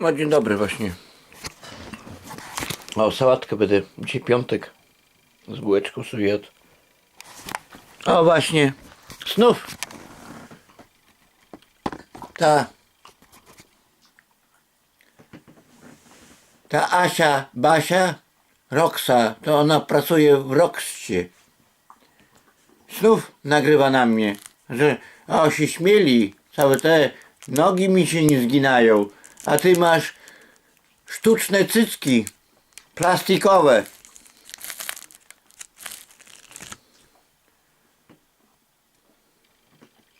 No dzień dobry właśnie. O, sałatkę będę. Dzisiaj piątek. Z bułeczką sobie. O właśnie. Znów. Ta. Ta Asia, Basia, Roxa, to ona pracuje w Roxcie. Znów nagrywa na mnie, że o się śmieli, całe te nogi mi się nie zginają, a ty masz sztuczne cycki, plastikowe.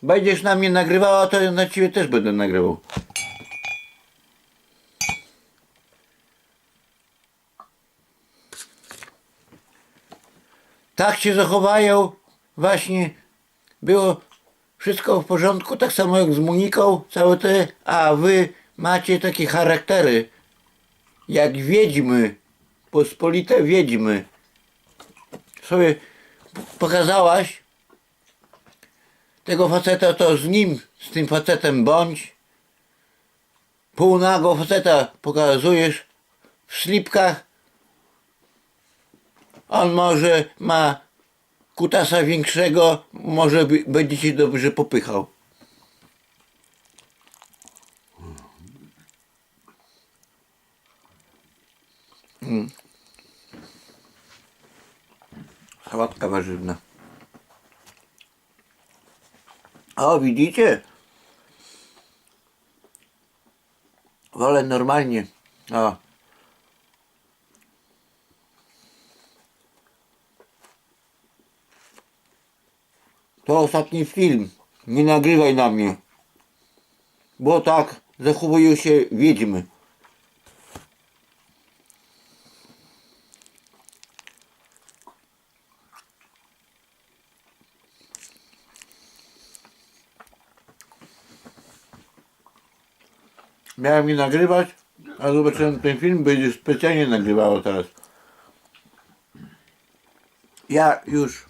Będziesz na mnie nagrywała, to ja na ciebie też będę nagrywał. Tak się zachowają, właśnie było wszystko w porządku, tak samo jak z Moniką, całe te, a wy macie takie charaktery, jak wiedźmy, pospolite wiedźmy. Sobie pokazałaś tego faceta, to z nim, z tym facetem bądź. Półnago faceta pokazujesz w slipkach. On może ma kutasa większego, może będzie cię dobrze popychał. Mm. Sałatka warzywna. O, widzicie? Wolę normalnie. O. To ostatni film. Nie nagrywaj na mnie. Bo tak zachowują się wiedźmy. Miałem nie nagrywać, a zobaczyłem ten film, będzie specjalnie nagrywało teraz. Ja już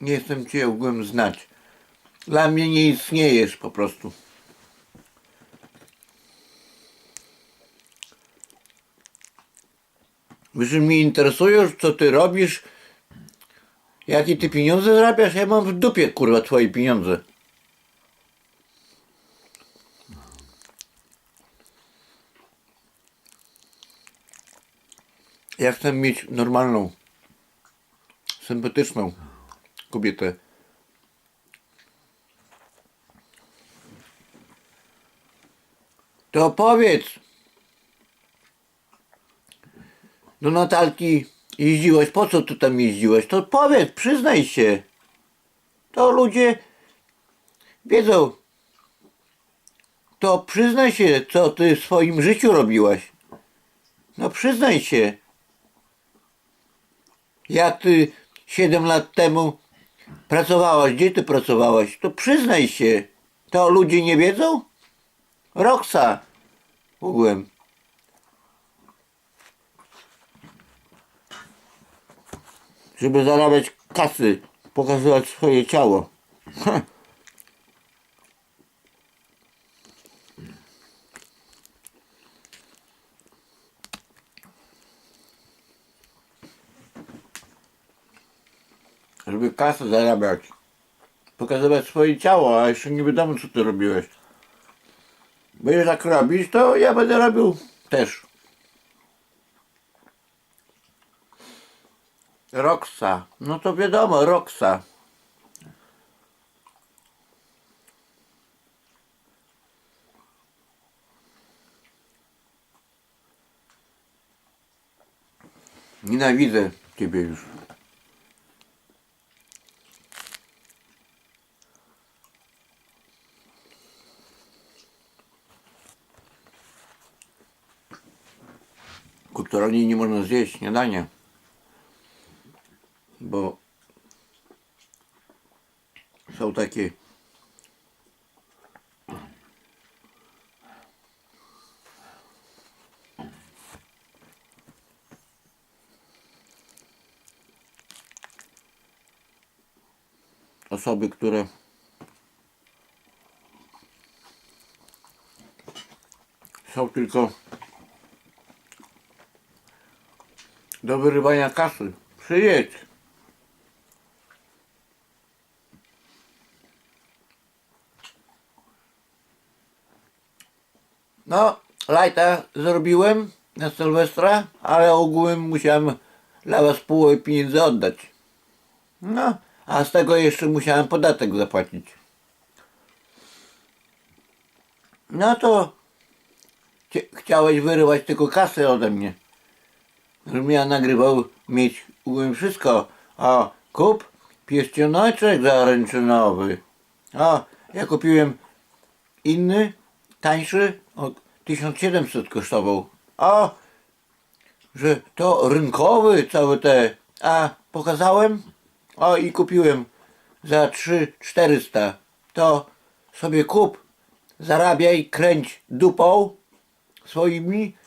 nie jestem cię ogółem znać. Dla mnie nie istniejesz po prostu. Wiesz, mnie interesujesz, co ty robisz, jakie ty pieniądze zarabiasz, ja mam w dupie, kurwa, twoje pieniądze. Ja chcę mieć normalną, sympatyczną kobietę. To powiedz. Do Natalki jeździłeś, po co tu tam jeździłeś? To powiedz, przyznaj się. To ludzie wiedzą. To przyznaj się, co ty w swoim życiu robiłaś. No przyznaj się. Jak ty 7 lat temu pracowałaś, gdzie ty pracowałaś? To przyznaj się. To ludzie nie wiedzą? Roxa. Ogółem. Żeby zarabiać kasy, pokazywać swoje ciało. Żeby kasę zarabiać. Pokazywać swoje ciało, a jeszcze nie wiadomo co ty robiłeś. Będziesz tak robić, to ja będę robił też. Roxa. No to wiadomo, Roxa. Nienawidzę ciebie już. Kulturalnie nie można zjeść śniadania, bo są takie osoby, które są tylko do wyrywania kasy. Przyjedź. No, lajta zrobiłem na Sylwestra, ale ogółem musiałem dla was połowę pieniędzy oddać. No, a z tego jeszcze musiałem podatek zapłacić. No to chciałeś wyrywać tylko kasę ode mnie. Żebym ja nagrywał mieć ogółem wszystko. A kup pierścioneczek zaręczynowy. A ja kupiłem inny, tańszy, o 1700 kosztował. A że to rynkowy cały te. A pokazałem? O i kupiłem za 3400. To sobie kup, zarabiaj, kręć dupą swoimi.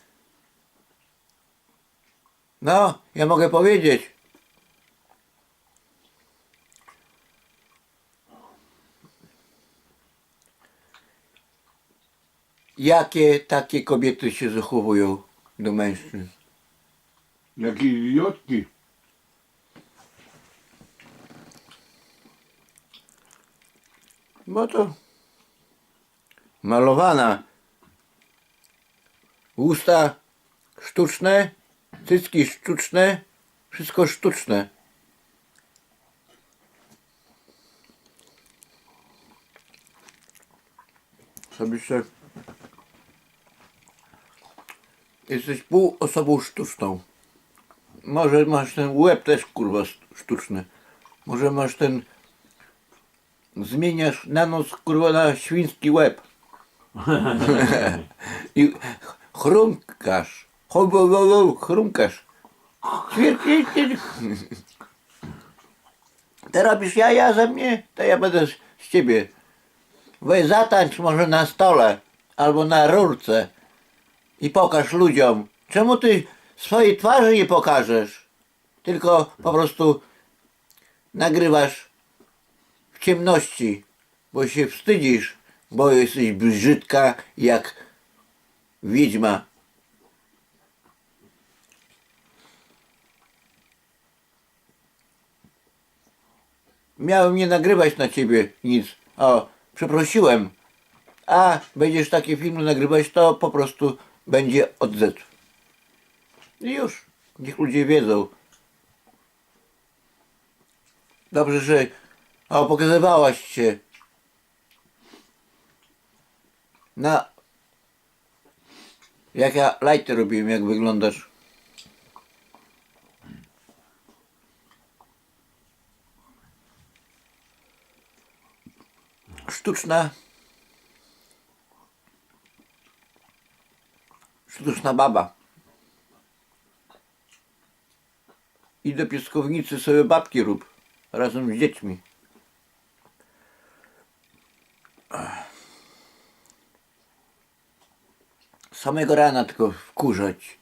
No, ja mogę powiedzieć. Jakie takie kobiety się zachowują do mężczyzn? Jakie idiotki. Bo to malowana. Usta sztuczne, cycki sztuczne, wszystko sztuczne. Sobie się... Jesteś pół osobą sztuczną. Może masz ten łeb też kurwa sztuczny. Może masz ten zmieniasz na noc kurwa na świński łeb. I chrumkasz. Chrumkasz. Ćwierć. Ty robisz jaja ze mnie, to ja będę z ciebie. Weź zatańcz może na stole albo na rurce i pokaż ludziom. Czemu ty swojej twarzy nie pokażesz? Tylko po prostu nagrywasz w ciemności, bo się wstydzisz, bo jesteś brzydka jak wiedźma. Miałem nie nagrywać na ciebie nic. O, przeprosiłem. A będziesz takie filmy nagrywać, to po prostu będzie odzew. I już. Niech ludzie wiedzą. Dobrze, że o, pokazywałaś się na jak ja lajty robiłem, jak wyglądasz. Sztuczna sztuczna baba. I do pieskownicy sobie babki rób razem z dziećmi. Samego rana tylko wkurzać.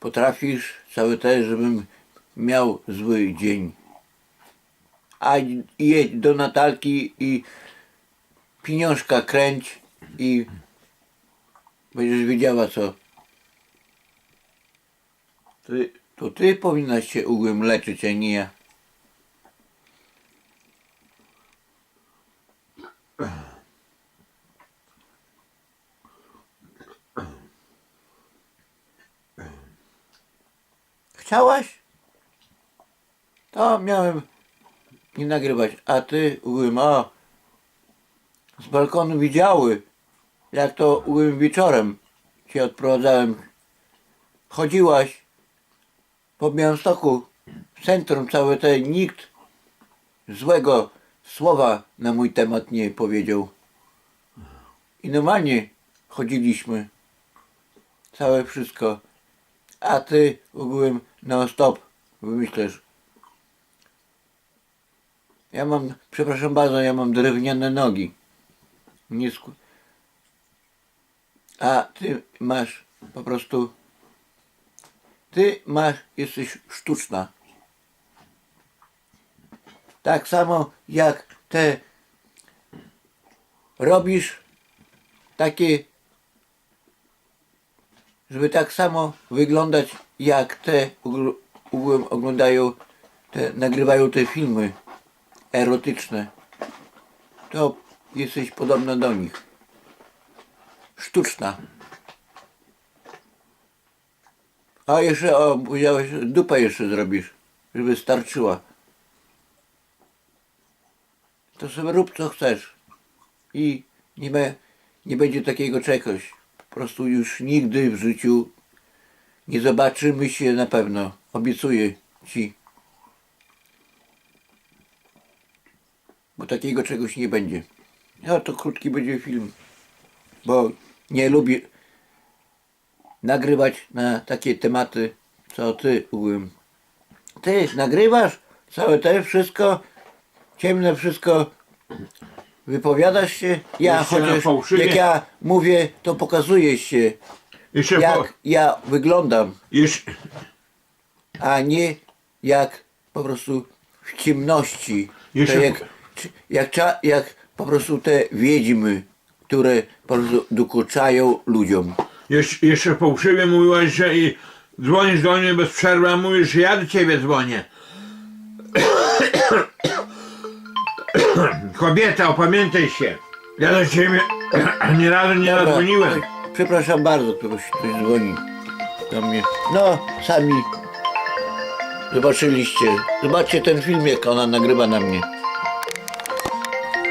Potrafisz cały też, żebym miał zły dzień. A jedź do Natalki i pieniążka kręć i będziesz wiedziała co. Ty, to ty powinnaś się ugłem leczyć, a nie ja. Chciałaś? To miałem nie nagrywać, a ty ugłem, o, z balkonu widziały, jak to ugłem wieczorem cię odprowadzałem. Chodziłaś po Białymstoku, w centrum całe te, nikt złego słowa na mój temat nie powiedział. I normalnie chodziliśmy. Całe wszystko. A ty ogółem na stop wymyślasz. Ja mam, przepraszam bardzo, ja mam drewniane nogi. Nie sku... A ty masz po prostu. Ty masz, jesteś sztuczna. Tak samo jak te robisz takie, żeby tak samo wyglądać jak te oglądają, te, nagrywają te filmy erotyczne, to jesteś podobna do nich. Sztuczna. A jeszcze, o, powiedziałeś, dupę jeszcze zrobisz, żeby starczyła. To sobie rób co chcesz. I nie, be, nie będzie takiego czegoś. Po prostu już nigdy w życiu nie zobaczymy się na pewno. Obiecuję ci. Bo takiego czegoś nie będzie. No to krótki będzie film. Bo nie lubię nagrywać na takie tematy, co ty ugłem. Ty nagrywasz całe te wszystko, ciemne wszystko, wypowiadasz się. Ja Jeszcze chociaż fałszywie? jak ja mówię, to pokazujesz się, Jeszcze, jak ja wyglądam, jeszcze, a nie jak po prostu w ciemności. Jeszcze To jak, jak, cza- jak po prostu te wiedźmy, które po prostu dokuczają ludziom. jeszcze, jeszcze fałszywie mówiłaś, że i dzwonisz do mnie bez przerwy, a mówisz, że ja do ciebie dzwonię. Kobieta, opamiętaj się. Ja do ciebie ani razu nie Dobra, zadzwoniłem. Przepraszam bardzo, ktoś, ktoś dzwoni do mnie. No, sami zobaczyliście. Zobaczcie ten film, jak ona nagrywa na mnie.